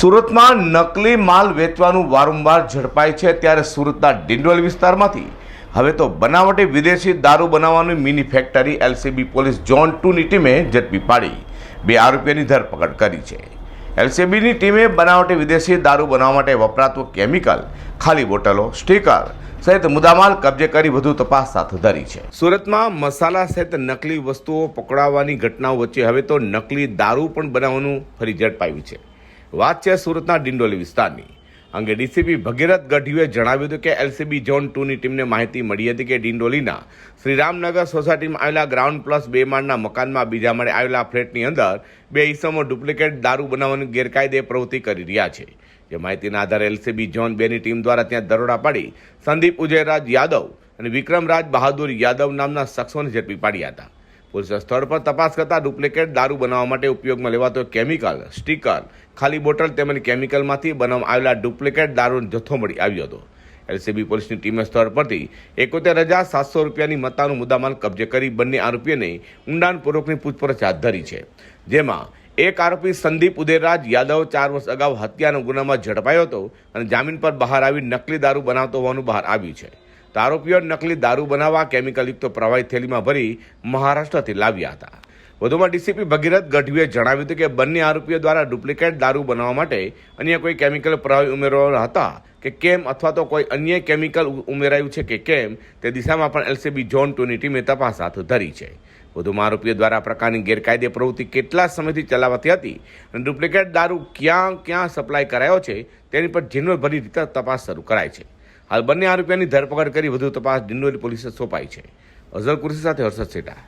સુરતમાં નકલી માલ વેચવાનું વારંવાર ઝડપાય છે ત્યારે સુરતના ડિંડોલ વિસ્તારમાંથી હવે તો બનાવટી વિદેશી દારૂ બનાવવાની mini factory LCB police zone ટુની ટીમે ઝડપી પાડી. બે આરોપીઓની ધરપકડ કરી છે. એલસીબીની ટીમે બનાવટી વિદેશી દારૂ બનાવવા માટે વપરાતું કેમિકલ, ખાલી બોટલો, સ્ટીકર સહિત મુદ્દામાલ કબજે કરી વધુ તપાસ હાથ ધરી છે. સુરતમાં મસાલા સહિત નકલી વસ્તુઓ પકડાવવાની ઘટનાઓ વચ્ચે હવે તો નકલી દારૂ પણ બનાવવાનું ફરી ઝડપાયું છે. વાત છે સુરતના ડિંડોલી વિસ્તારની. અંગે ડીસીપી ભગીરથ ગઢવીએ જણાવ્યું હતું કે એલસીબી ઝોન ટુની ટીમને માહિતી મળી હતી કે ડિંડોલીના શ્રીરામનગર સોસાયટીમાં આવેલા ગ્રાઉન્ડ પ્લસ બે માળના મકાનમાં બીજા માળે આવેલા ફ્લેટની અંદર બે ઈસમો ડુપ્લિકેટ દારૂ બનાવવાની ગેરકાયદે પ્રવૃત્તિ કરી રહ્યા છે. જે માહિતીના આધારે એલસીબી ઝોન બેની ટીમ દ્વારા ત્યાં દરોડા પાડી સંદીપ ઉજયરાજ યાદવ અને વિક્રમરાજ બહાદુર યાદવ નામના શખ્સોને ઝડપી પાડ્યા હતા. પોલીસે સ્થળ પર તપાસ કરતા ડુપ્લિકેટ દારૂ બનાવવા માટે ઉપયોગમાં લેવાતો કેમિકલ, સ્ટીકર, ખાલી બોટલ તેમજ કેમિકલમાંથી બનાવવામાં આવેલા ડુપ્લિકેટ દારૂનો જથ્થો મળી આવ્યો હતો. એલસીબી પોલીસની ટીમે સ્થળ પરથી એકોતેર હજાર સાતસો રૂપિયાની મત્તાનું મુદ્દામાલ કબજે કરી બંને આરોપીઓને ઊંડાણપૂર્વકની પૂછપરછ હાથ ધરી છે. જેમાં એક આરોપી સંદીપ ઉદયરાજ યાદવ ચાર વર્ષ અગાઉ હત્યાના ગુનામાં ઝડપાયો હતો અને જામીન પર બહાર આવી નકલી દારૂ બનાવતો હોવાનું બહાર આવ્યું છે. તો આરોપીઓ નકલી દારૂ બનાવવા કેમિકલયુક્ત પ્રવાહી થેલીમાં ભરી મહારાષ્ટ્રથી લાવ્યા હતા. વધુમાં ડીસીપી ભગીરથ ગઢવીએ જણાવ્યું હતું કે બંને આરોપીઓ દ્વારા ડુપ્લિકેટ દારૂ બનાવવા માટે અન્ય કોઈ કેમિકલ પ્રવાહી ઉમેરવાના હતા કે કેમ અથવા તો કોઈ અન્ય કેમિકલ ઉમેરાયું છે કે કેમ તે દિશામાં પણ એલસીબી ઝોન ટુની ટીમે તપાસ હાથ ધરી છે. વધુમાં આરોપીઓ દ્વારા પ્રકારની ગેરકાયદે પ્રવૃત્તિ કેટલા સમયથી ચલાવાતી હતી અને ડુપ્લિકેટ દારૂ ક્યાં ક્યાં સપ્લાય કરાયો છે તેની પર ઝીણવટભરી રીતે તપાસ શરૂ કરાય છે. હાલ બંને આરોપીઓની ધરપકડ કરી વધુ તપાસ ડિંડોલી પોલીસે સોંપાઈ છે. અઝર કુરશી સાથે હર્ષદ સેટા.